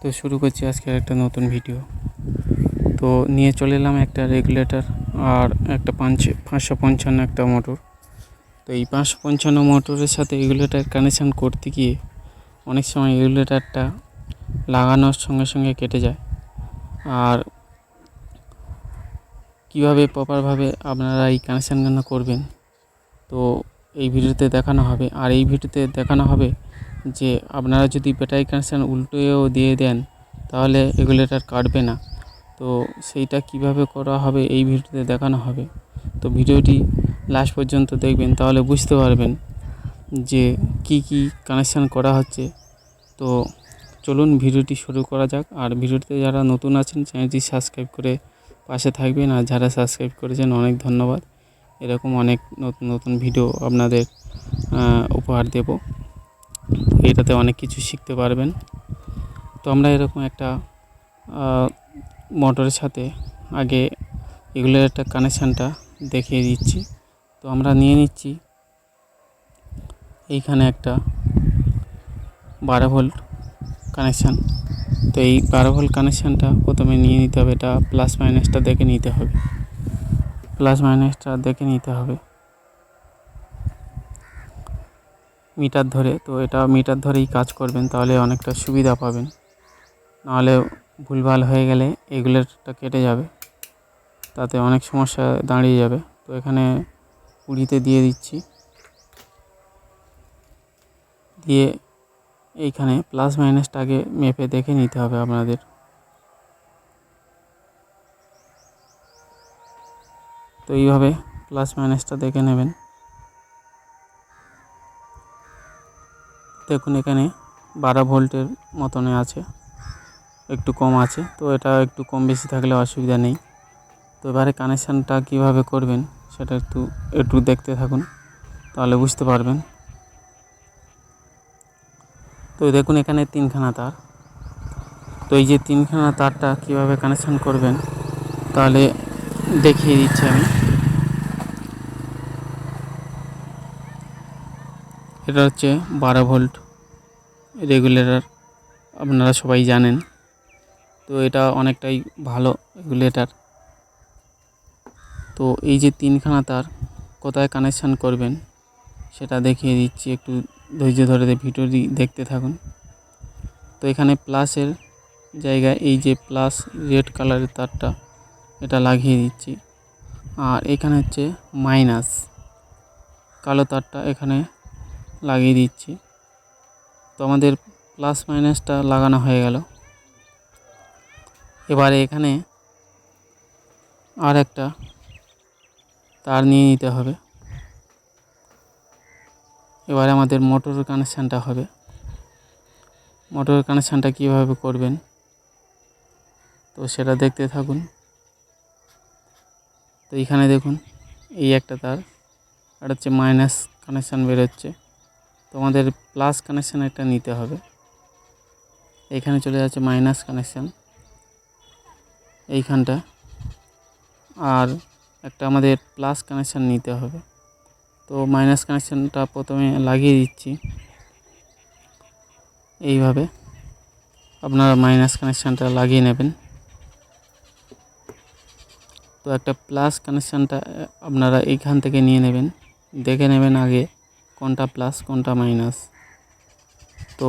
তো শুরু করছি আজকে একটা নতুন ভিডিও তো নিয়ে চলে এলাম একটা রেগুলেটর আর একটা পাঁচ, পাঁচশো পঞ্চান্ন একটা মোটর তো এই পাঁচশো পঞ্চান্ন মোটরের সাথে রেগুলেটার কানেকশান করতে গিয়ে অনেক সময় রেগুলেটরটা লাগানোর সঙ্গে সঙ্গে কেটে যায়। আর কীভাবে প্রপারভাবে আপনারা এই কানেকশানগুলো করবেন, তো এই ভিডিওতে দেখানো হবে। আর এই ভিডিওতে দেখানো হবে যে আপনারা যদি ব্যাটারি কানেকশান উল্টোয়েও দিয়ে দেন, তাহলে রেগুলেটর কাটবে না। তো সেইটা কীভাবে করা হবে এই ভিডিওতে দেখানো হবে। তো ভিডিওটি লাস্ট পর্যন্ত দেখবেন, তাহলে বুঝতে পারবেন যে কি কি কানেকশান করা হচ্ছে। তো চলুন ভিডিওটি শুরু করা যাক। আর ভিডিওতে যারা নতুন আছেন, চ্যানেলটি সাবস্ক্রাইব করে পাশে থাকবেন। আর যারা সাবস্ক্রাইব করেছেন, অনেক ধন্যবাদ। এরকম অনেক নতুন নতুন ভিডিও আপনাদের উপহার দেব। এটাতে অনেক কিছু শিখতে পারবেন। তো আমরা এরকম একটা মোটরের সাথে আগে এগুলোর একটা কানেকশানটা দেখিয়ে দিচ্ছি। তো আমরা নিয়ে নিচ্ছি। এইখানে একটা বারো ভোল্ট কানেকশান। তো এই বারো ভোল্ট কানেকশানটা প্রথমে নিয়ে নিতে হবে। এটা প্লাস মাইনাসটা দেখে নিতে হবে। প্লাস মাইনাসটা দেখে নিতে হবে। মিটার ধরে, তো এটা মিটার ধরেই কাজ করবেন, তাহলে অনেকটা সুবিধা পাবেন। নাহলে ভুলভাল হয়ে গেলে এগুলোটা কেটে যাবে, তাতে অনেক সমস্যা দাঁড়িয়ে যাবে। তো এখানে কুড়িতে দিয়ে দিচ্ছি। দিয়ে এইখানে প্লাস মাইনাসটা আগে মেপে দেখে নিতে হবে আপনাদের। তো এইভাবে প্লাস মাইনাসটা দেখে নেবেন। দেখুন এখানে বারো ভোল্টের মতনে আছে। একটু কম আছে, তো এটা একটু কম বেশি থাকলে অসুবিধা নেই। তো এবারে কানেকশানটা কীভাবে করবেন সেটা একটু একটু দেখতে থাকুন, তাহলে বুঝতে পারবেন। তো দেখুন এখানে তিনখানা তার। তো এই যে তিনখানা তারটা কীভাবে কানেকশান করবেন, তাহলে দেখিয়ে দিচ্ছি আমি। এটা হচ্ছে বারো ভোল্ট রেগুলেটর আপনারা সবাই জানেন। তো এটা অনেকটাই ভালো রেগুলেটর। তো এই যে তিনখানা তার কোথায় কানেকশান করবেন, সেটা দেখিয়ে দিচ্ছি একটু ধৈর্য ধরে ভিডিওটি দেখতে থাকুন। তো এখানে প্লাসের জায়গায় এই যে প্লাস রেড কালারের তারটা, এটা লাগিয়ে দিচ্ছি। আর এখানে হচ্ছে মাইনাস, কালো তারটা এখানে লাগিয়ে দিচ্ছি। তো আমাদের প্লাস মাইনাসটা লাগানো হয়ে গেল। এবারে এখানে আর একটা তার নিয়ে নিতে হবে। এবারে আমাদের মোটর কানেকশানটা হবে। মোটর কানেকশানটা কীভাবে করবেন? তো সেটা দেখতে থাকুন। তো এইখানে দেখুন, এই একটা তার, আর হচ্ছে মাইনাস কানেকশান বেরোচ্ছে। তো আমাদের প্লাস কানেকশান একটা নিতে হবে। এখানে চলে যাচ্ছে মাইনাস কানেকশান এইখানটা। আর একটা আমাদের প্লাস কানেকশান নিতে হবে। তো মাইনাস কানেকশানটা প্রথমে লাগিয়ে দিচ্ছি। এইভাবে আপনারা মাইনাস কানেকশানটা লাগিয়ে নেবেন। তো একটা প্লাস কানেকশানটা আপনারা এইখান থেকে নিয়ে নেবেন। দেখে নেবেন আগে কোনটা প্লাস, কোনটা মাইনাস? তো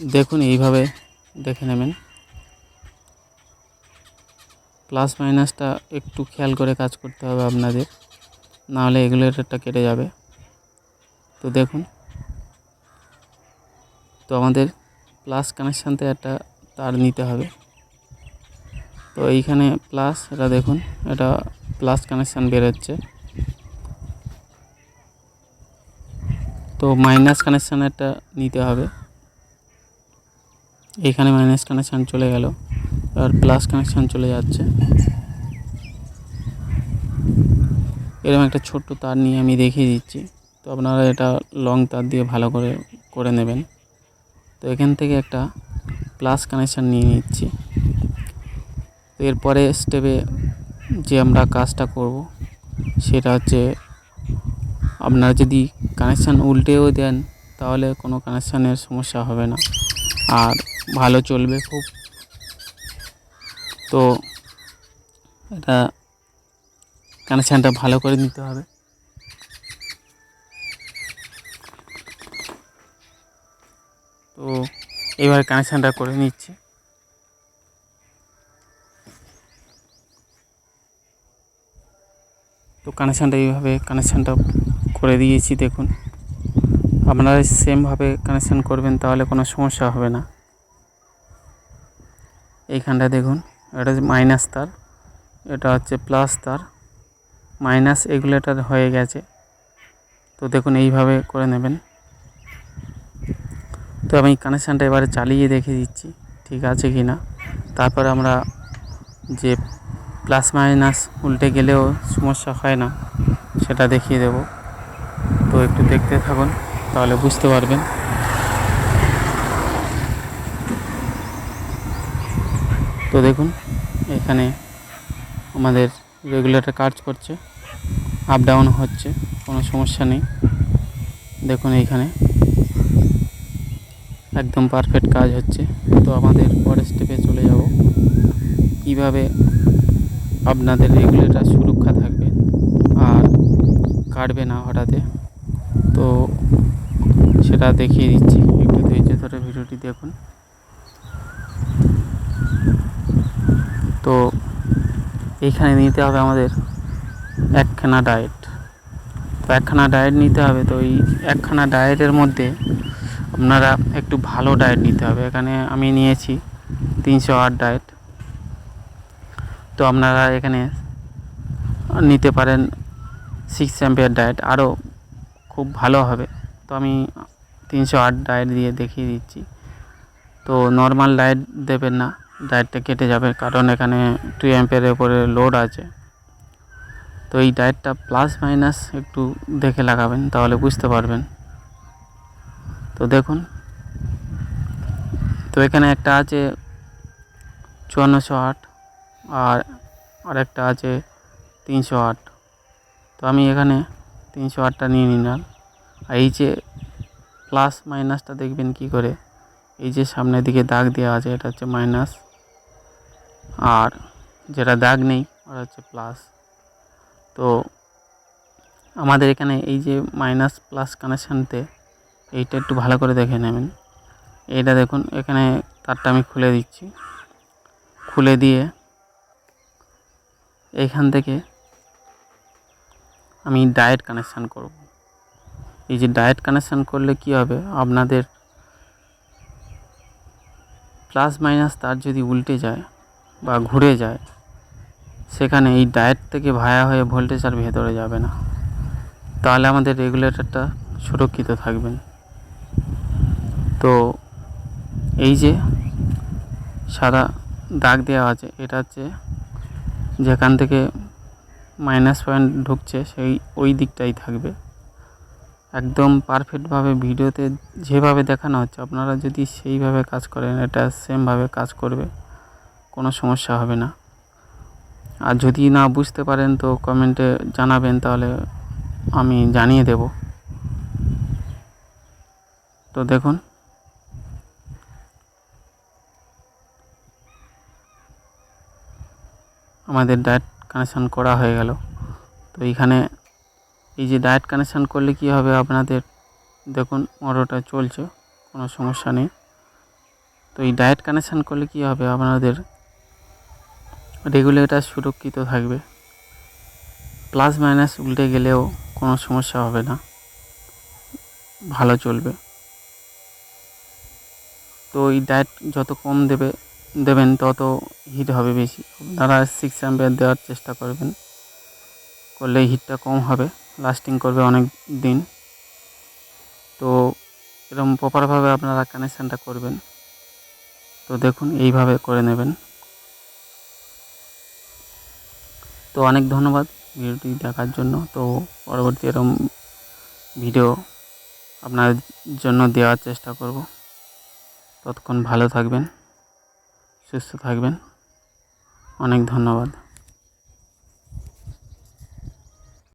দেখুন, এইভাবে দেখে নেবেন। প্লাস, মাইনাসটা একটু খেয়াল করে কাজ করতে হবে আপনাদের, নাহলে রেগুলেটরটা কেটে যাবে। তো দেখুন, তো আমাদের প্লাস কানেকশানতে একটা তার নিতে হবে। তো এইখানে প্লাস, এটা দেখুন, এটা প্লাস কানেকশান বেরোচ্ছে। তো মাইনাস কানেকশান একটা নিতে হবে। এইখানে মাইনাস কানেকশান চলে গেল আর প্লাস কানেকশান চলে যাচ্ছে। এরকম একটা ছোট্ট তার নিয়ে আমি দেখিয়ে দিচ্ছি। তো আপনারা এটা লং তার দিয়ে ভালো করে করে নেবেন। তো এখান থেকে একটা প্লাস কানেকশান নিয়ে নিচ্ছি। তো এরপরে স্টেপে যে আমরা কাজটা করব, সেটা হচ্ছে আপনারা যদি কানেকশান উল্টেও দেন, তাহলে কোনো কানেকশানের সমস্যা হবে না। আর ভালো চলবে খুব। তো এটা কানেকশানটা ভালো করে নিতে হবে। তো এবার কানেকশানটা করে নিচ্ছি। তো কানেকশানটা এইভাবে কানেকশানটা করে দিয়েছি, দেখুন। আপনারা সেমভাবে কানেকশান করবেন, তাহলে কোনো সমস্যা হবে না। এইখানটা দেখুন, এটা হচ্ছে মাইনাস তার, এটা হচ্ছে প্লাস তার। মাইনাস এগুলোটার হয়ে গেছে। তো দেখুন, এইভাবে করে নেবেন। তো আমি কানেকশানটা এবারে চালিয়ে দেখে দিচ্ছি, ঠিক আছে কি না? তারপর আমরা যে প্লাস মাইনাস উল্টে গেলেও সমস্যা হয় না, সেটা দেখিয়ে দেব। একটু দেখতে থাকুন, তাহলে বুঝতে পারবেন। তো দেখুন, এখানে আমাদের রেগুলেটর কাজ করছে আপ ডাউন হচ্ছে, কোনো সমস্যা নেই। দেখুন এইখানে একদম পারফেক্ট কাজ হচ্ছে। তো আমাদের পরের স্টেপে চলে যাব। কীভাবে আপনাদের রেগুলেটর সুরক্ষা থাকবে আর কাটবে না হঠাৎ তো সেটা দেখিয়ে দিচ্ছি। একটু ধৈর্য ধরে ভিডিওটি দেখুন। তো এইখানে নিতে হবে আমাদের একখানা ডায়েট তো একখানা ডায়েট নিতে হবে, তো এই একখানা ডায়েটের মধ্যে আপনারা একটু ভালো ডায়েট নিতে হবে। এখানে আমি নিয়েছি তিনশো আট ডায়েট তো আপনারা এখানে নিতে পারেন সিক্স অ্যাম্পিয়ার ডায়েট আরও খুব ভালো হবে। তো আমি তিনশো আট ডায়েট দিয়ে দেখিয়ে দিচ্ছি। তো নর্মাল ডায়েট দেবেন না, ডায়েটটা কেটে যাবে, কারণ এখানে টু অ্যাম্পিয়ারের উপরে লোড আছে। তো এই ডায়েটটা প্লাস মাইনাস একটু দেখে লাগাবেন, তাহলে বুঝতে পারবেন। তো দেখুন, তো এখানে একটা আছে চুয়ান্নশো আট, আর আরেকটা আছে তিনশো আট। তো আমি এখানে তিনশো আটটা নিয়ে নিলাম। এই যে প্লাস মাইনাসটা দেখবেন কি করে? এই যে সামনের দিকে দাগ দেওয়া আছে, এটা হচ্ছে মাইনাস আর যেটা দাগ নেই, ওটা হচ্ছে প্লাস তো আমাদের এখানে এই যে মাইনাস প্লাস কানেকশানতে এইটা একটু ভালো করে দেখে নেবেন। এইটা দেখুন, এখানে তারটা আমি খুলে দিচ্ছি। খুলে দিয়ে এইখান থেকে আমি ডায়েট কানেকশান করব। এই যে ডায়েট কানেকশান করলে কি হবে? আপনাদের প্লাস মাইনাস তার যদি উল্টে যায় বা ঘুরে যায়, সেখানে এই ডায়েট থেকে ভায়া হয়ে ভোল্টেজ আর ভেতরে যাবে না। তাহলে আমাদের রেগুলেটরটা সুরক্ষিত থাকবেন তো এই যে সাদা দাগ দেওয়া আছে, এটা হচ্ছে যেখান থেকে মাইনাস পয়েন্ট ঢুকছে, সেই ওই দিকটাই থাকবে। একদম পারফেক্টভাবে ভিডিওতে যেভাবে দেখানো হচ্ছে, আপনারা যদি সেইভাবে কাজ করেন, এটা সেমভাবে কাজ করবে, কোনো সমস্যা হবে না। আর যদি না বুঝতে পারেন, তো কমেন্টে জানাবেন, তাহলে আমি জানিয়ে দেব। তো দেখুন। আমাদের ডায়েট কানেকশান করা হয়ে গেল। তো এইখানে এই যে ডায়েট কানেকশান করলে কি হবে আপনাদের? দেখুন মোটরটা চলছে, কোনো সমস্যা নেই। তো এই ডায়েট কানেকশান করলে কি হবে আপনাদের? রেগুলেটর সুরক্ষিত থাকবে। প্লাস মাইনাস উল্টে গেলেও কোনো সমস্যা হবে না। ভালো চলবে। তো এই ডায়েট যত কম দেবে, দেবেন, তত হিট হবে বেশি। আপনারা সিক্স অ্যাম্পিয়ার দেওয়ার চেষ্টা করবেন। করলে হিটটা কম হবে। লাস্টিং করবে অনেক দিন। তো এরকম প্রপারভাবে আপনারা কানেকশানটা করবেন। তো দেখুন, এইভাবে করে নেবেন। তো অনেক ধন্যবাদ ভিডিওটি দেখার জন্য। তো পরবর্তী এরকম ভিডিও আপনার জন্য দেওয়ার চেষ্টা করব। ততক্ষণ ভালো থাকবেন, সুস্থ থাকবেন। অনেক ধন্যবাদ।